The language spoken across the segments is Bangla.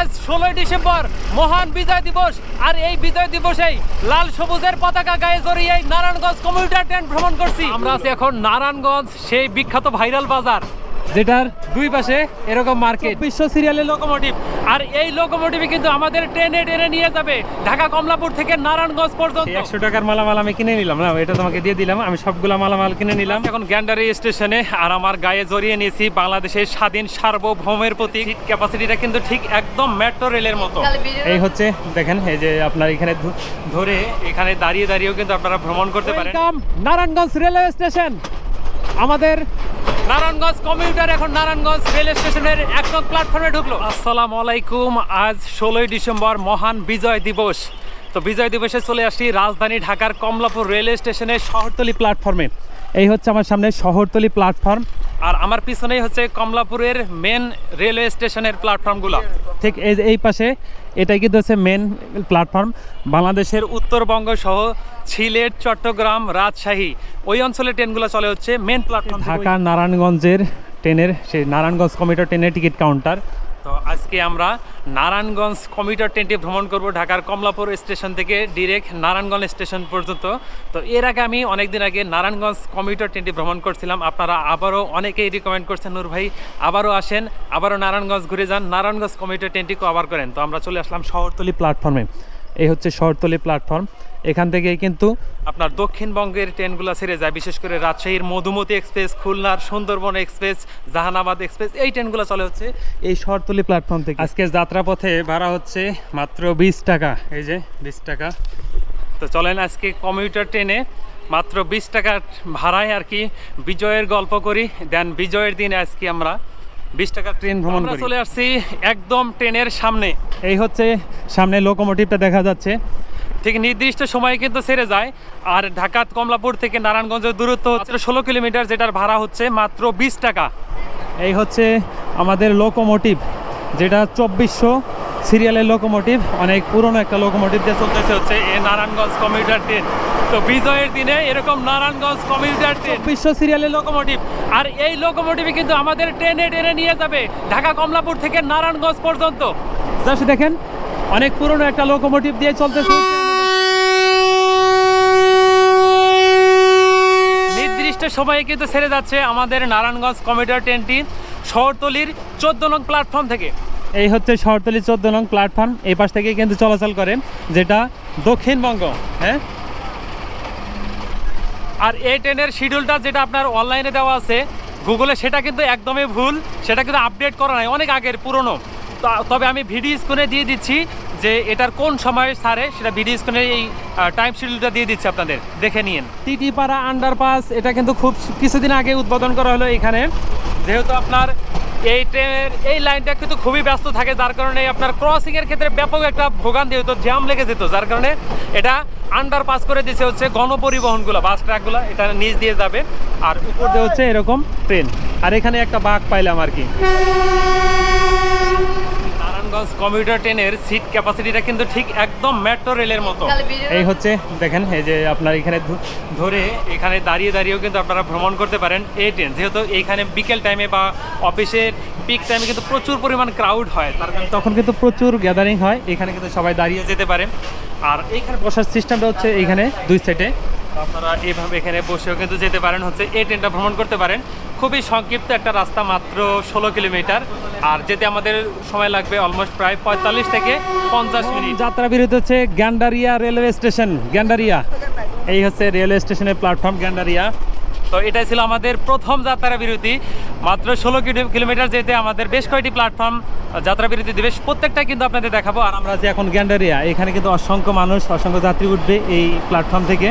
আজ ষোলোই ডিসেম্বর মহান বিজয় দিবস, আর এই বিজয় দিবসেই লাল সবুজের পতাকা গায়ে জড়িয়ে নারায়ণগঞ্জ কমিউটার ট্রেন ভ্রমণ করছি। আমরা আছি এখন নারায়ণগঞ্জ, সেই বিখ্যাত ভাইরাল বাজার। যেটার দুই পাশে এরকম মার্কেট। বিশ্ব সিরিয়ালের লোকোমোটিভ আর এই লোকোমোটিভে কিন্তু আমাদের ট্রেনে ট্রেনে নিয়ে যাবে ঢাকা কমলাপুর থেকে নারায়ণগঞ্জ পর্যন্ত। একশো টাকার মালামাল আমি কিনে নিলাম না? এটা তোমাকে দিয়ে দিলাম। আমি সবগুলা মালামাল কিনে নিলাম। এখন গ্যান্ডারি স্টেশনে আর আমার গায়ে জড়িয়ে নিয়েছি বাংলাদেশের স্বাধীন সার্বভৌমের প্রতি ক্যাপাসিটিটা কিন্তু ঠিক একদম মেট্রো রেলের মতো। এই হচ্ছে দেখেন এই যে আপনার এখানে ধরে এখানে দাঁড়িয়ে দাঁড়িয়েও কিন্তু আপনারা ভ্রমণ করতে পারেন। নারায়ণগঞ্জ রেলওয়ে স্টেশন আমাদের নারায়ণগঞ্জ কমিউটার এখন নারায়ণগঞ্জ রেল স্টেশনের এক নং প্ল্যাটফর্মে ঢুকলো। আসসালামু আলাইকুম, আজ ষোলোই ডিসেম্বর, মহান বিজয় দিবস। তো বিজয় দিবসে চলে আসি রাজধানী ঢাকার কমলাপুর রেল স্টেশনের শহরতলি প্ল্যাটফর্মে এই হচ্ছে আমার সামনে শহরতলি প্ল্যাটফর্ম আর আমার পিছনেই হচ্ছে কমলাপুরের মেন রেলওয়ে স্টেশনের প্ল্যাটফর্মগুলো ঠিক এই এই পাশে এটাই কিন্তু হচ্ছে মেন প্ল্যাটফর্ম বাংলাদেশের উত্তরবঙ্গ সহ সিলেট চট্টগ্রাম রাজশাহী ওই অঞ্চলে ট্রেনগুলো চলে হচ্ছে মেন প্ল্যাটফর্ম ঢাকা নারায়ণগঞ্জের ট্রেনের সেই নারায়ণগঞ্জ কমিউটার ট্রেনের টিকিট কাউন্টার তো আজকে আমরা নারায়ণগঞ্জ কমিউটার ট্রেনটি ভ্রমণ করব ঢাকার কমলাপুর স্টেশন থেকে ডিরেক্ট নারায়ণগঞ্জ স্টেশন পর্যন্ত। তো এর আগে আমি অনেকদিন আগে নারায়ণগঞ্জ কমিউটার ট্রেনটি ভ্রমণ করছিলাম। আপনারা আবারও অনেকেই রিকমেন্ড করছেন, নূর ভাই, আবারও আসেন, আবারও নারায়ণগঞ্জ ঘুরে যান। নারায়ণগঞ্জ কমিউটার ট্রেনটি কভার করেন। তো আমরা চলে আসলাম শহরতলি প্ল্যাটফর্মে এই হচ্ছে শহরতলি প্ল্যাটফর্ম এখান থেকে কিন্তু আপনার দক্ষিণবঙ্গের ট্রেনগুলো ছেড়ে যায় বিশেষ করে রাজশাহীর মধুমতি এক্সপ্রেস খুলনার সুন্দরবন এক্সপ্রেস জাহানাবাদ এক্সপ্রেস এই ট্রেনগুলো চলে হচ্ছে এই শহরতলি প্ল্যাটফর্ম থেকে। আজকে যাত্রাপথে ভাড়া হচ্ছে মাত্র বিশ টাকা এই যে বিশ টাকা। তো চলেন আজকে কমিউটার ট্রেনে মাত্র বিশ টাকার ভাড়ায় আর কি বিজয়ের গল্প করি। দেন বিজয়ের দিন আজকে আমরা বিশ টাকার ট্রেন ভ্রমণ করি। চলে আসছি একদম ট্রেনের সামনে। এই হচ্ছে সামনে লোকোমোটিভটা দেখা যাচ্ছে। ঠিক নির্দিষ্ট সময়ে কিন্তু ছেড়ে যায়। আর ঢাকা কমলাপুর থেকে নারায়ণগঞ্জের দূরত্ব হচ্ছে ষোলো কিলোমিটার যেটার ভাড়া হচ্ছে মাত্র বিশ টাকা। এই হচ্ছে আমাদের লোকোমোটিভ যেটা চব্বিশশো সিরিয়ালের লোকোমোটিভ অনেক পুরনো একটা লোকোমোটিভ দিয়ে চলতেছে হচ্ছে এই নারায়ণগঞ্জ কমিউটার ট্রেন তো বিজয়ের দিনে এরকম নারায়ণগঞ্জ কমিউটার ট্রেন বিশ্ব সিরিয়ালের লোকোমোটিভ আর এই লোকোমোটিভে কিন্তু আমাদের ট্রেনে ট্রেনে নিয়ে যাবে ঢাকা কমলাপুর থেকে নারায়ণগঞ্জ পর্যন্ত। জাস্ট দেখেন, অনেক পুরনো একটা লোকোমোটিভ দিয়ে চলতেছে। নির্দিষ্ট সময়ে কিন্তু ছেড়ে যাচ্ছে আমাদের নারায়ণগঞ্জ কমিউটার ট্রেনটি শহরতলির চোদ্দ নং প্ল্যাটফর্ম থেকে। এই হচ্ছে শহরতলি চোদ্দ নং প্ল্যাটফর্ম এই পাশ থেকে কিন্তু চলাচল করে, যেটা দক্ষিণবঙ্গ হ্যাঁ? আর এই ট্রেনের শিডিউলটা যেটা আপনার অনলাইনে দেওয়া আছে গুগলে সেটা কিন্তু একদমই ভুল, সেটা কিন্তু আপডেট করা নাই, অনেক আগের, পুরনো। তবে আমি ভিডিও স্ক্রিনে দিয়ে দিচ্ছি যে এটার কোন সময় সারে সেটা ভিডিও স্ক্রিনে এই টাইম শিডিউলটা দিয়ে দিচ্ছি আপনাদের, দেখে নিন। টিটিপাড়া আন্ডারপাস এটা কিন্তু খুব কিছুদিন আগে উদ্বোধন করা হলো এখানে। যেহেতু আপনার এই ট্রেনের, এই লাইনটা কিন্তু খুবই ব্যস্ত থাকে, যার কারণে আপনার ক্রসিংয়ের ক্ষেত্রে ব্যাপক একটা ভোগান্তি হতো জ্যাম লেগে যেত যার কারণে এটা আন্ডার পাস করে দিচ্ছে হচ্ছে গণপরিবহনগুলো বাস ট্রাকগুলো এটা নিচ দিয়ে যাবে, আর উপর দিয়ে হচ্ছে এরকম ট্রেন আর এখানে একটা বাঘ পাইলাম আর কি। নারায়ণগঞ্জ কমিউটার ট্রেনের সিট ক্যাপাসিটিটা কিন্তু ঠিক একদম মেট্রো রেলের মতো। এই হচ্ছে দেখেন এই যে আপনার এখানে ধ- ধরে এখানে দাঁড়িয়ে দাঁড়িয়েও কিন্তু আপনারা ভ্রমণ করতে পারেন এই ট্রেন যেহেতু এইখানে বিকেল টাইমে বা অফিসের পিক টাইমে কিন্তু প্রচুর পরিমাণ ক্রাউড হয় তার কারণে তখন কিন্তু প্রচুর গ্যাদারিং হয় এখানে কিন্তু সবাই দাঁড়িয়ে যেতে পারে। আর এইখানে বসার সিস্টেমটা হচ্ছে এইখানে দুই সাইডে আপনারা এইভাবে এখানে বসেও কিন্তু যেতে পারেন হচ্ছে এই ট্রেনটা ভ্রমণ করতে পারেন। খুবই সংক্ষিপ্ত একটা রাস্তা মাত্র ষোলো কিলোমিটার। আর যেতে আমাদের সময় লাগবে অলমোস্ট প্রায় পঁয়তাল্লিশ থেকে পঞ্চাশ মিনিট। যাত্রা বিরতি হচ্ছে গ্যান্ডারিয়া রেলওয়ে স্টেশন গ্যান্ডারিয়া। এই হচ্ছে রেলওয়ে স্টেশনের প্ল্যাটফর্ম গ্যান্ডারিয়া। তো এটাই ছিল আমাদের প্রথম যাত্রা বিরতি। মাত্র ষোলো কিলোমিটার যেতে আমাদের বেশ কয়েকটি প্ল্যাটফর্ম যাত্রা বিরতি দিবে। প্রত্যেকটা কিন্তু আপনাদের দেখাবো। আর আমরা যে এখন গ্যান্ডারিয়া। এখানে কিন্তু অসংখ্য মানুষ অসংখ্য যাত্রী উঠবে এই প্ল্যাটফর্ম থেকে।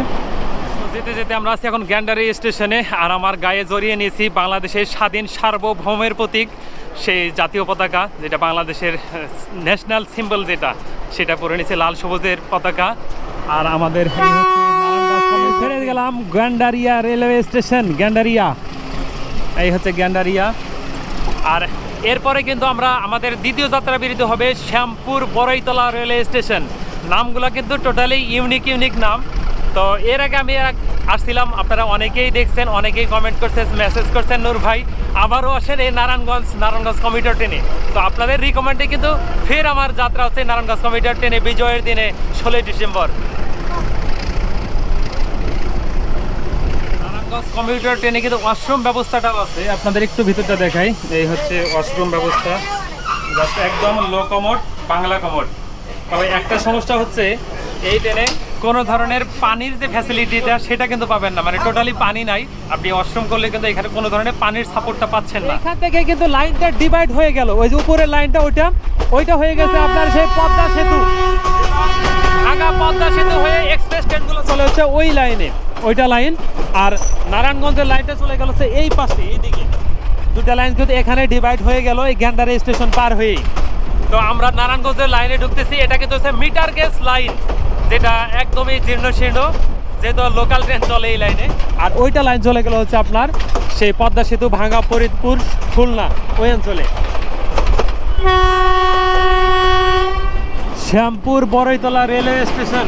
যেতে যেতে আমরা আছি এখন গ্যান্ডারি স্টেশনে, আর আমার গায়ে জড়িয়ে নিয়েছি বাংলাদেশের স্বাধীন সার্বভৌমের প্রতীক, সেই জাতীয় পতাকা, যেটা বাংলাদেশের ন্যাশনাল সিম্বল যেটা, সেটা পরে নিয়েছে লাল সবুজের পতাকা। আর আমাদের ছেড়ে গেলাম, গ্যান্ডারিয়া রেলওয়ে স্টেশন, গ্যান্ডারিয়া। এই হচ্ছে গ্যান্ডারিয়া। আর এরপরে কিন্তু আমরা, আমাদের দ্বিতীয় যাত্রা বিরতি হবে শ্যামপুর বড়ইতলা রেলওয়ে স্টেশন। নামগুলো কিন্তু টোটালি ইউনিক ইউনিক নাম। তো এর আগে আমি আসছিলাম, আপনারা অনেকেই দেখছেন, অনেকেই কমেন্ট করছেন মেসেজ করছেন, নূর ভাই, আবারও আসেন এই নারায়ণগঞ্জ নারায়ণগঞ্জ কমিউটার ট্রেনে তো আপনাদের রিকমেন্ডে কিন্তু ফের আমার যাত্রা হচ্ছে নারায়ণগঞ্জ কমিউটার ট্রেনে বিজয়ের দিনে ষোলোই ডিসেম্বর। কমিউটার ট্রেনে কিন্তু ওয়াশরুম ব্যবস্থাটাও আছে। আপনাদের একটু ভিতরটা দেখাই। এই হচ্ছে ওয়াশরুম ব্যবস্থা। একদম লো কমোড বাংলা কমোড তবে একটা সমস্যা হচ্ছে, এই ট্রেনে কোনো ধরনের পানির যে ফ্যাসিলিটিটা সেটা কিন্তু পাবেন না। মানে টোটালি পানি নাই। আপনি ওয়াশরুম করলে কিন্তু এখানে কোনো ধরনের পানির সাপোর্টটা পাচ্ছেন না। এখান থেকে কিন্তু লাইনটা ডিভাইড হয়ে গেল। ওই যে উপরের লাইনটা ওইটা ওইটা হয়ে গেছে আপনার সেই পদ্মা সেতু। ঢাকা পদ্মা সেতু হয়ে এক্সপ্রেস ট্রেনগুলো চলে হচ্ছে ওই লাইনে ওইটা লাইন আর নারায়ণগঞ্জের লাইনটা চলে গেল হচ্ছে এই পাশে এইদিকে দুটা লাইন কিন্তু এখানে ডিভাইড হয়ে গেল এই গ্যান্ডারে স্টেশন পার হয়েই। তো আমরা নারায়ণগঞ্জের লাইনে ঢুকতেছি। এটা কিন্তু হচ্ছে মিটার গেজ লাইন যেটা একদমই জীর্ণ শীর্ণ যেহেতু লোকাল ট্রেন চলে এই লাইনে আর ওইটা লাইন চলে গেল হচ্ছে আপনার সেই পদ্মা সেতু ভাঙ্গা ফরিদপুর, খুলনা, ওই অঞ্চলে। শ্যামপুর বড়ইতলা রেলওয়ে স্টেশন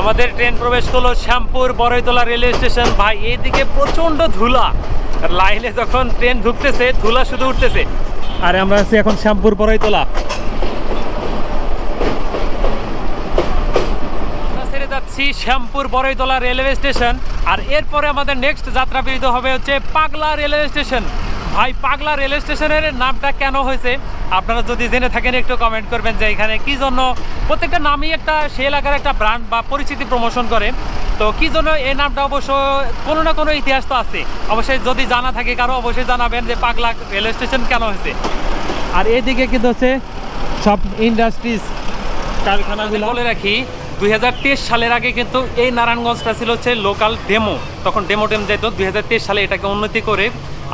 আমাদের ট্রেন প্রবেশ করল শ্যামপুর বড়ইতলা রেলওয়ে স্টেশন ভাই, এইদিকে প্রচণ্ড ধুলা। লাইনে যখন ট্রেন ঢুকতেছে, ধুলা শুধু উঠতেছে। আর আমরা আছি এখন শ্যামপুর আমরা ছেড়ে যাচ্ছি শ্যামপুর বড়ইতলা রেলওয়ে স্টেশন, আর এরপরে আমাদের নেক্সট যাত্রা বিরত হবে হচ্ছে পাগলা রেলওয়ে স্টেশন। ভাই, পাগলা রেলওয়ে স্টেশনের নামটা কেন হয়েছে? আপনারা যদি জেনে থাকেন, একটু কমেন্ট করবেন যে এখানে কি জন্য প্রত্যেকটা নামই একটা সে এলাকার একটা ব্র্যান্ড বা পরিচিতি প্রমোশন করে। তো কি জন্য এই নামটা অবশ্য কোনো না কোনো ইতিহাস তো আছে। অবশ্যই যদি জানা থাকে কারও অবশ্যই জানাবেন যে পাগলা রেলওয়ে স্টেশন কেন হয়েছে। আর এদিকে কিন্তু হচ্ছে সব ইন্ডাস্ট্রিজ কারখানাগুলো। বলে রাখি দুই সালের আগে কিন্তু এই নারায়ণগঞ্জটা ছিল হচ্ছে লোকাল ডেমো তখন ডেমো টেম যেত দুই সালে এটাকে উন্নতি করে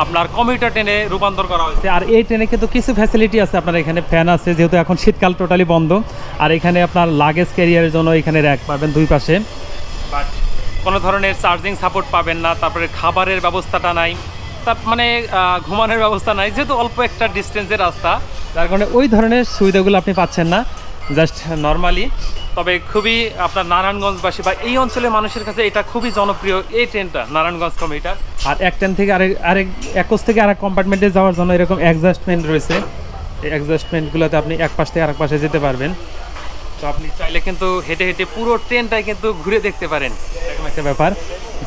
আপনার কমিউটার ট্রেনে রূপান্তর করা হয়েছে। আর এই ট্রেনে কিন্তু কিছু ফ্যাসিলিটি আছে আপনার এখানে ফ্যান আছে যেহেতু এখন শীতকাল টোটালি বন্ধ। আর এখানে আপনার লাগেজ ক্যারিয়ারের জন্য এখানে র্যাক পাবেন দুই পাশে। কোনো ধরনের চার্জিং সাপোর্ট পাবেন না, তারপরে খাবারের ব্যবস্থাটা নাই তার মানে ঘুমানোর ব্যবস্থা নাই, যেহেতু অল্প একটা ডিস্টেন্সের রাস্তা, যার কারণে ওই ধরনের সুবিধাগুলো আপনি পাচ্ছেন না জাস্ট নর্মালি তবে খুবই আপনার নারায়ণগঞ্জবাসী বা এই অঞ্চলের মানুষের কাছে এটা খুবই জনপ্রিয়, এই ট্রেনটা নারায়ণগঞ্জ কমিটার। আর এক ট্রেন থেকে আরেক আরেক একজ থেকে আরেক কম্পার্টমেন্টে যাওয়ার জন্য এরকম অ্যাডজাস্টমেন্ট রয়েছে। এই অ্যাডজাস্টমেন্টগুলোতে আপনি এক পাশ থেকে আরেক পাশে যেতে পারবেন। তো আপনি চাইলে কিন্তু হেঁটে হেঁটে পুরো ট্রেনটাই কিন্তু ঘুরে দেখতে পারেন। এরকম একটা ব্যাপার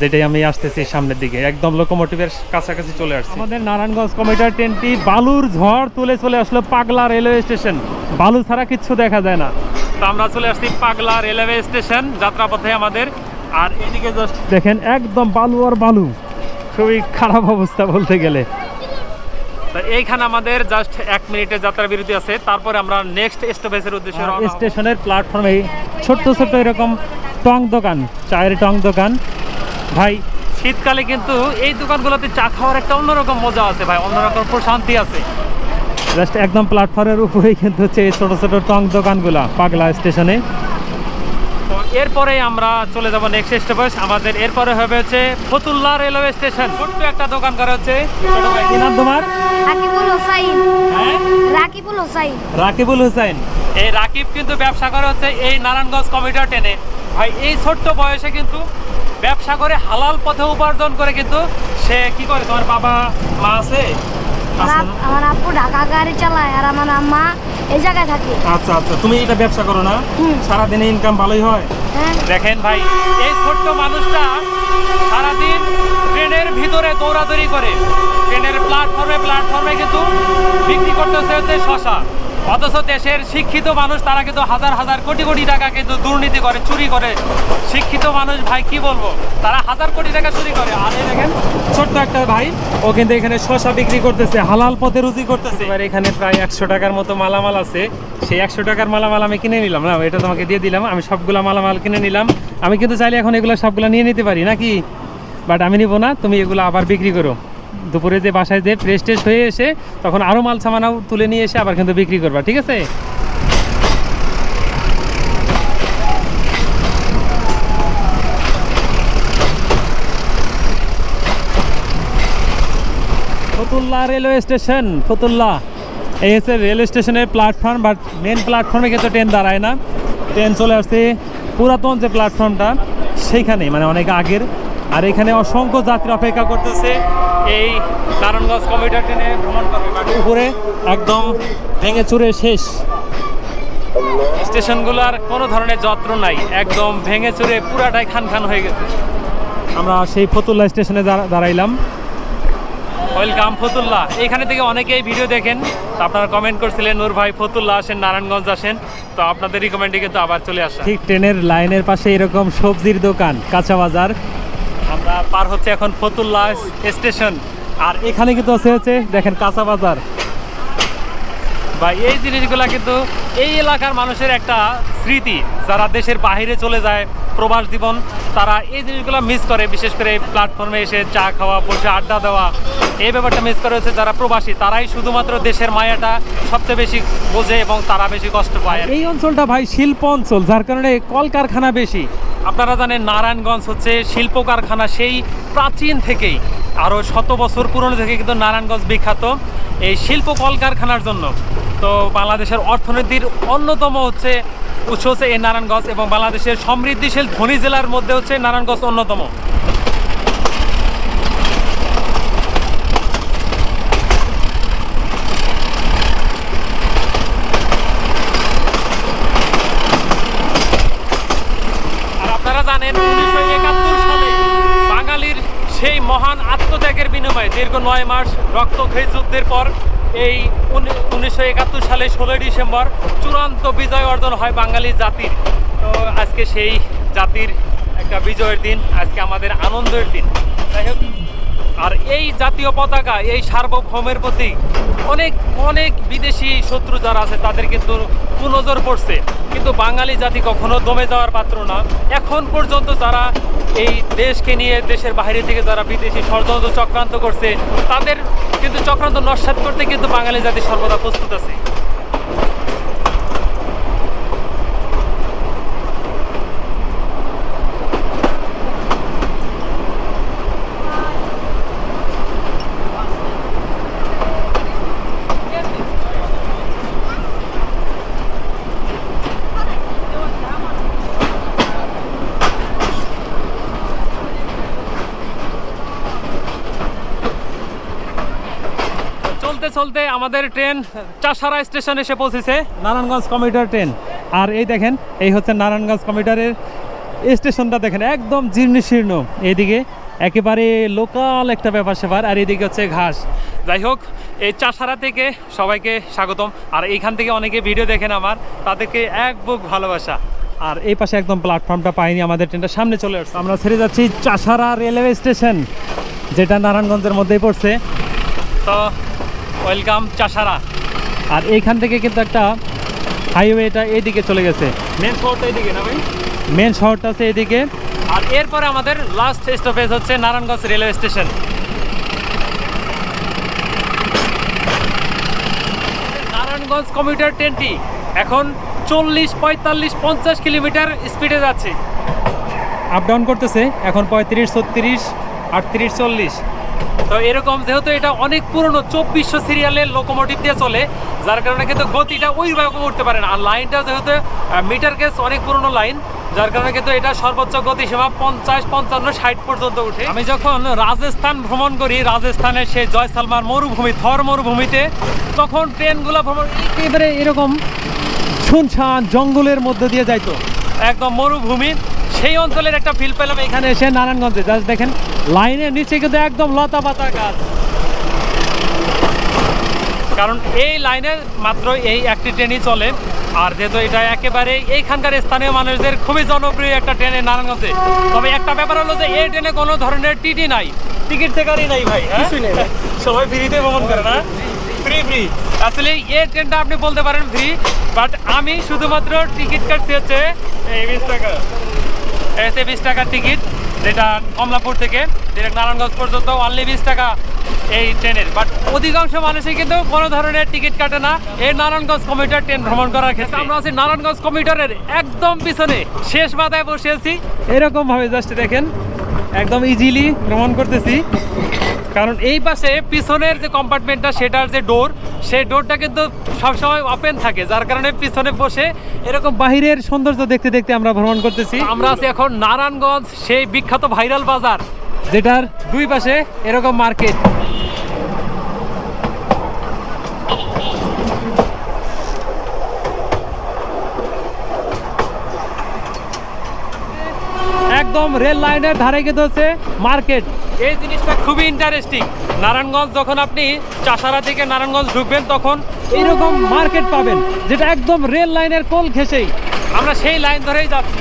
যেটাই আমি আসতেছি সামনের দিকে। একদম লোকোমোটিভের কাছাকাছি চলে আসছে। আমাদের নারায়ণগঞ্জ কমিটার ট্রেনটি বালুর ঝড় তুলে চলে আসলো পাগলা রেলওয়ে স্টেশন। বালু ছাড়া কিচ্ছু দেখা যায় না। তো আমরা চলে আসছি পাগলা রেলওয়ে স্টেশন যাত্রাপথে আমাদের। আর এদিকে জাস্ট দেখেন একদম বালু আর বালু। খুবই খারাপ অবস্থা বলতে গেলে। তো এইখানে আমাদের জাস্ট এক মিনিটের যাত্রা বিরতি আছে। তারপরে আমরা নেক্সট স্টপেজের উদ্দেশ্যে স্টেশনের প্ল্যাটফর্মে ছোট্ট ছোট্ট এরকম টং দোকান চায়ের টং দোকান। ভাই শীতকালে কিন্তু এই দোকানগুলোতে চা খাওয়ার একটা অন্যরকম মজা আছে ভাই অন্যরকম প্রশান্তি আছে। জাস্ট একদম প্ল্যাটফর্মের উপরেই কিন্তু হচ্ছে এই ছোট ছোট টং দোকানগুলা পাগলা স্টেশনে। এরপরে আমরা চলে যাব নেক্সট স্টপেজ আমাদের এরপরে হবে হচ্ছে ফতুল্লা রেলওয়ে স্টেশন ছোট্ট একটা দোকান করে হচ্ছে তোমার? রাকিবুল হোসাইন। হ্যাঁ? রাকিবুল হোসাইন। রাকিবুল হুসাইন। এই রাকিব কিন্তু ব্যবসা করে হচ্ছে এই নারায়ণগঞ্জ কমিটার ট্রেনে ভাই এই ছোট্ট বয়সে কিন্তু ব্যবসা করে হালাল পথে উপার্জন করে কিন্তু সে কি করে? তোমার বাবা মা আছে? আমার আপু আপ- আমার আব্বু ঢাকা গাড়ি চালায় আর আমার আম্মা এই জায়গায় থাকে। আচ্ছা আচ্ছা। তুমি এটা ব্যবসা করো না? হুম। সারাদিনে ইনকাম ভালোই হয়? হ্যাঁ। দেখেন ভাই এই ছোট্ট মানুষটা সারাদিন ট্রেনের ভিতরে দৌড়াদৌড়ি করে। ট্রেনের প্ল্যাটফর্মে প্ল্যাটফর্মে কিন্তু বিক্রি করতেছে হচ্ছে শশা। অথচ দেশের শিক্ষিত মানুষ, তারা কিন্তু হাজার হাজার কোটি কোটি টাকা কিন্তু দুর্নীতি করে, চুরি করে। শিক্ষিত মানুষ, ভাই, কি বলব? তারা হাজার কোটি টাকা চুরি করে। আর এই দেখেন, ছোট্ট একটা ভাই, ও কিন্তু এখানে শশা বিক্রি করতেছে, হালাল পথে রুজি করতেছে। এবার এখানে প্রায় একশো টাকার মতো মালামাল আছে। সেই একশো টাকার মালামাল আমি কিনে নিলাম, না? এটা তোমাকে দিয়ে দিলাম, আমি সবগুলা মালামাল কিনে নিলাম। আমি কিন্তু চাইলে এখন এগুলো সবগুলো নিয়ে নিতে পারি, নাকি? বাট আমি নিব না, তুমি এগুলো আবার বিক্রি করো। দুপুরে যে বাসায় যে ফ্রেশ টেস্ট হয়ে এসে তখন আরও মাল সামানাও তুলে নিয়ে এসে আবার কিন্তু বিক্রি করবা, ঠিক আছে? Fatullah railway station Fatullah. এই হচ্ছে রেল স্টেশনের প্ল্যাটফর্ম বাট মেন প্ল্যাটফর্মে কিন্তু ট্রেন দাঁড়ায় না। ট্রেন চলে আসছে পুরাতন যে প্ল্যাটফর্মটা সেইখানে মানে অনেক আগের। আর এখানে অসংখ্য যাত্রী অপেক্ষা করতেছে। এই নারায়ণগঞ্জ কমিউটার ট্রেনে ভ্রমণ করবে উপরে একদম ভেঙে চুরে শেষ। স্টেশনগুলোর কোনো ধরনের যত্ন নাই। একদম ভেঙে চুরে পুরাটাই খান খান হয়ে গেছে। আমরা সেই ফতুল্লা স্টেশনে দাঁড়া- দাঁড়াইলাম। ওয়েলকাম ফতুল্লা। এখানে থেকে অনেকেই ভিডিও দেখেন। তো আপনারা কমেন্ট করছিলেন, নূর ভাই ফতুল্লাহ আসেন, নারায়ণগঞ্জ আসেন। তো আপনাদের রিকমেন্ডে কিন্তু আবার চলে আসা। ঠিক ট্রেনের লাইনের পাশে এরকম সবজির দোকান, কাঁচা বাজার। আমরা পার হচ্ছে এখন ফতুল্লা স্টেশন। আর এখানে কিন্তু আছে হচ্ছে, দেখেন কাঁচা বাজার। বা এই জিনিসগুলা কিন্তু এই এলাকার মানুষের একটা স্মৃতি। যারা দেশের বাইরে চলে যায়, প্রবাস জীবন, তারা এই জিনিসগুলো মিস করে। বিশেষ করে প্ল্যাটফর্মে এসে চা খাওয়া, বসে আড্ডা দেওয়া, এই ব্যাপারটা মিস করে হচ্ছে যারা প্রবাসী, তারাই শুধুমাত্র দেশের মায়াটা সবচেয়ে বেশি বোঝে এবং তারা বেশি কষ্ট পায়। এই অঞ্চলটা ভাই শিল্প অঞ্চল, যার কারণে কলকারখানা বেশি। আপনারা জানেন নারায়ণগঞ্জ হচ্ছে শিল্প কারখানা, সেই প্রাচীন থেকেই আরও শত বছর পুরনো থেকে কিন্তু নারায়ণগঞ্জ বিখ্যাত এই শিল্প কলকারখানার জন্য। তো বাংলাদেশের অর্থনীতির অন্যতম হচ্ছে উৎস হচ্ছে এই নারায়ণগঞ্জ এবং বাংলাদেশের সমৃদ্ধিশীল ধনী জেলার মধ্যে হচ্ছে নারায়ণগঞ্জ অন্যতম আর আপনারা জানেন উনিশশো একাত্তর সালে বাঙালির সেই মহান আত্মত্যাগের বিনিময়ে দীর্ঘ নয় মাস রক্তক্ষয়ী যুদ্ধের পর এই উনিশশো একাত্তর সালে ষোলোই ডিসেম্বর চূড়ান্ত বিজয় অর্জন হয় বাঙালি জাতির। তো আজকে সেই জাতির একটা বিজয়ের দিন, আজকে আমাদের আনন্দের দিন। যাই হোক আর এই জাতীয় পতাকা, এই সার্বভৌমের প্রতি অনেক অনেক বিদেশি শত্রু যারা আছে, তাদের কিন্তু কুনজর পড়ছে। কিন্তু বাঙালি জাতি কখনো দমে যাওয়ার পাত্র না। এখন পর্যন্ত যারা এই দেশকে নিয়ে, দেশের বাইরে থেকে যারা বিদেশি ষড়যন্ত্র চক্রান্ত করছে, তাদের কিন্তু চক্রান্ত নস্বাত করতে কিন্তু বাঙালি জাতি সর্বদা প্রস্তুত আছে। আমাদের ট্রেন চাষারা স্টেশন এসে পৌঁছেছে, নারায়ণগঞ্জ কমিউটার ট্রেন। আর এই দেখেন, এই হচ্ছে নারায়ণগঞ্জ কমিউটারের স্টেশনটা দেখেন, একদম জীর্ণ শীর্ণ এইদিকে একেবারে লোকাল একটা ব্যাপার স্যাপার, আর এইদিকে হচ্ছে ঘাস। যাই হোক, এই চাষারা থেকে সবাইকে স্বাগতম। আর এইখান থেকে অনেকে ভিডিও দেখেন আমার, তাদেরকে এক বুক ভালোবাসা। আর এই পাশে একদম প্ল্যাটফর্মটা পাইনি আমাদের ট্রেনটা, সামনে চলে আসছে। আমরা ছেড়ে যাচ্ছি চাষারা রেলওয়ে স্টেশন, যেটা নারায়ণগঞ্জের মধ্যেই পড়ছে। তো ওয়েলকাম চাষারা। আর এইখান থেকে কিন্তু একটা হাইওয়েটা এইদিকে চলে গেছে। মেন শহরটা এইদিকে না ভাই? মেন শহরটা আছে এইদিকে। আর এরপরে আমাদের লাস্ট স্টপেজ হচ্ছে Narayanganj railway station Narayanganj commuter ট্রেনটি এখন চল্লিশ পঁয়তাল্লিশ পঞ্চাশ কিলোমিটার স্পিডে যাচ্ছে। আপ ডাউন করতেছে এখন পঁয়ত্রিশ ছত্রিশ আটত্রিশ চল্লিশ। তো এরকম যেহেতু এটা অনেক পুরনো চব্বিশশো সিরিয়ালের লোকোমোটিভ দিয়ে চলে, যার কারণে কিন্তু গতিটা ওই রকম উঠতে পারে না। আর লাইনটা যেহেতু মিটার গেজ অনেক পুরনো লাইন যার কারণে কিন্তু এটা সর্বোচ্চ গতিসীমা পঞ্চাশ, পঞ্চান্ন, ষাট পর্যন্ত উঠে আমি যখন রাজস্থান ভ্রমণ করি, রাজস্থানের সেই জয়সালমার মরুভূমি, থর মরুভূমিতে, তখন ট্রেনগুলো ভ্রমণ এবারে এরকম শুনশান জঙ্গলের মধ্যে দিয়ে যাইতো। একদম মরুভূমি সেই অঞ্চলের একটা ফিল পেলাম। এখানে এসে নারায়ণগঞ্জে জাস্ট দেখেন লাইনের নিচে কিন্তু একদম লতা পাতা গাছ। কারণ এই লাইনে মাত্র এই একটি ট্রেনই চলে আর যেহেতু এটা একেবারে এইখানকার স্থানীয় মানুষদের খুবই জনপ্রিয় একটা ট্রেনে নারায়ণগঞ্জে। তবে একটা ব্যাপার হলো যে এই ট্রেনে কোনো ধরনের টিটি নাই। টিকিট চেকারই নাই ভাই হ্যাঁ? সবাই ফ্রিতে ভ্রমণ করে না? ফ্রি ফ্রি আসলে এই ট্রেনটা আপনি বলতে পারেন ফ্রি বাট আমি শুধুমাত্র টিকিট কাটছি হচ্ছে এই বিশ টাকা। এসে বিশ টাকার টিকিট যেটা কমলাপুর থেকে যেটা নারায়ণগঞ্জ পর্যন্ত অনলি বিশ টাকা এই ট্রেনের। বাট অধিকাংশ মানুষই কিন্তু কোনো ধরনের টিকিট কাটে না। এই নারায়ণগঞ্জ কমিউটার ট্রেন ভ্রমণ করার ক্ষেত্রে। আমরা আছি নারায়ণগঞ্জ কমিউটারের একদম পিছনে। শেষ মাথায় বসে আছি। এরকমভাবে জাস্ট দেখেন, একদম ইজিলি ভ্রমণ করতেছি। কারণ এই পাশে পিছনের যে কম্পার্টমেন্টটা সেটার যে ডোর সেই ডোরটা কিন্তু সবসময় ওপেন থাকে, যার কারণে পিছনে বসে এরকম বাহিরের সৌন্দর্য দেখতে দেখতে আমরা ভ্রমণ করতেছি। আমরা আছি এখন নারায়ণগঞ্জ, সেই বিখ্যাত ভাইরাল বাজার, যেটার দুই পাশে এরকম মার্কেট একদম রেল লাইনের ধারে কিন্তু মার্কেট। এই জিনিসটা খুবই ইন্টারেস্টিং নারায়ণগঞ্জ যখন আপনি চাষারা থেকে নারায়ণগঞ্জ ঢুকবেন, তখন এরকম মার্কেট পাবেন, যেটা একদম রেল লাইনের কোল ঘেসেই আমরা সেই লাইন ধরেই যাচ্ছি।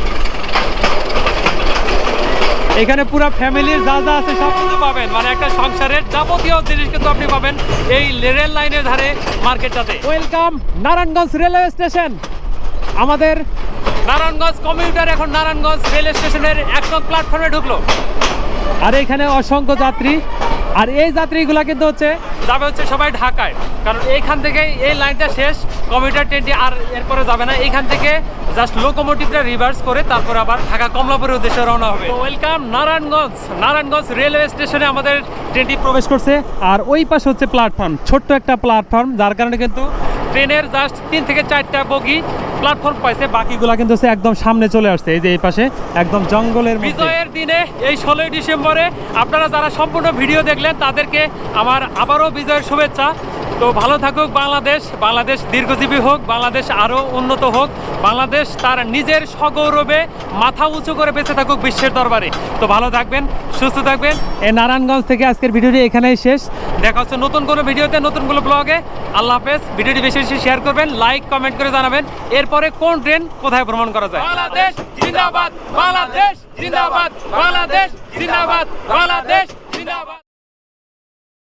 এখানে পুরো ফ্যামিলির যা যা আছে সব কিন্তু পাবেন। মানে একটা সংসারের যাবতীয় জিনিস কিন্তু আপনি পাবেন এই রেল লাইনের ধারে মার্কেটটাতে। Welcome Narayanganj railway station. আমাদের নারায়ণগঞ্জ কমিউটার এখন নারায়ণগঞ্জ রেল স্টেশনের এক প্ল্যাটফর্মে ঢুকলো। আর এখানে অসংখ্য যাত্রী। আর এই যাত্রীগুলা কিন্তু হচ্ছে যাবে হচ্ছে সবাই ঢাকায়। কারণ এইখান থেকে এই লাইনটা শেষ কমিউটার ট্রেনটি আর এরপরে যাবে না। এইখান থেকে জাস্ট লোকোমোটিভটা রিভার্স করে তারপর আবার ঢাকা কমলাপুরের উদ্দেশ্যে রওনা হবে। ওয়েলকাম নারায়ণগঞ্জ। নারায়ণগঞ্জ রেলওয়ে স্টেশনে আমাদের ট্রেনটি প্রবেশ করছে। আর ওই পাশে হচ্ছে প্ল্যাটফর্ম ছোট্ট একটা প্ল্যাটফর্ম যার কারণে কিন্তু ট্রেনের জাস্ট তিন থেকে চারটা বগি প্ল্যাটফর্ম পাইছে, বাকিগুলা কিন্তু একদম সামনে চলে আসছে, এই যে এই পাশে, একদম জঙ্গলের বিজয়ের দিনে এই ষোলোই ডিসেম্বরে আপনারা যারা সম্পূর্ণ ভিডিও দেখলেন, তাদেরকে আমার আবারও বিজয়ের শুভেচ্ছা। তো ভালো থাকুক বাংলাদেশ বাংলাদেশ দীর্ঘজীবী হোক, বাংলাদেশ আরও উন্নত হোক, বাংলাদেশ তার নিজের সগৌরবে মাথা উঁচু করে বেঁচে থাকুক বিশ্বের দরবারে। তো ভালো থাকবেন, সুস্থ থাকবেন। এই নারায়ণগঞ্জ থেকে আজকের ভিডিওটি এখানেই শেষ। দেখা হচ্ছে নতুন কোনো ভিডিওতে, নতুন কোনো ব্লগে। আল্লাহ হাফেজ। ভিডিওটি বেশি বেশি শেয়ার করবেন লাইক কমেন্ট করে জানাবেন। এরপরে কোন ট্রেন কোথায় ভ্রমণ করা যায়? বাংলাদেশ জিন্দাবাদ বাংলাদেশ জিন্দাবাদ বাংলাদেশ জিন্দাবাদ বাংলাদেশ জিন্দাবাদ।